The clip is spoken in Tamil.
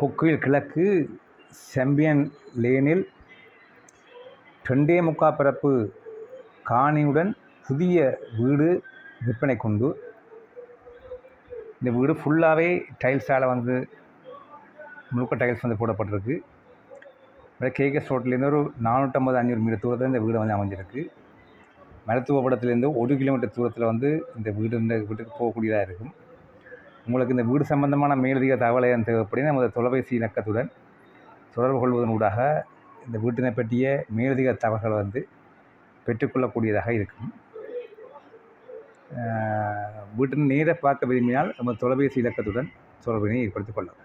கொக்கில் கிழக்கு செம்பியன் லேனில் ரெண்டே முக்கா பிறப்பு காணியுடன் புதிய வீடு விற்பனை கொண்டு இந்த வீடு ஃபுல்லாகவே டைல்ஸால் வந்து முழுக்க டைல்ஸ் வந்து போடப்பட்டிருக்கு. கேகேஎஸ் ரோட்லேருந்து ஒரு நானூற்றம்பது அஞ்சூறு மீட்டர் தூரத்தில் இந்த வீடு வந்து அமைஞ்சிருக்கு. மருத்துவபுரத்துலேருந்து ஒரு கிலோமீட்டர் தூரத்தில் வந்து இந்த வீடு இந்த வீட்டுக்கு போகக்கூடியதாக இருக்கும். உங்களுக்கு இந்த வீடு சம்பந்தமான மேலதிக தகவலை தேவைப்படினா நமது தொலைபேசி இலக்கத்துடன் தொடர்பு கொள்வதன் ஊடாக இந்த வீட்டினை பற்றிய மேலதிக தகவல்களை வந்து பெற்றுக்கொள்ளக்கூடியதாக இருக்கும். வீட்டின் நேர பார்க்க விரும்பினால் நமது தொலைபேசி இலக்கத்துடன் தொடர்பினை ஏற்படுத்திக் கொள்ளலாம்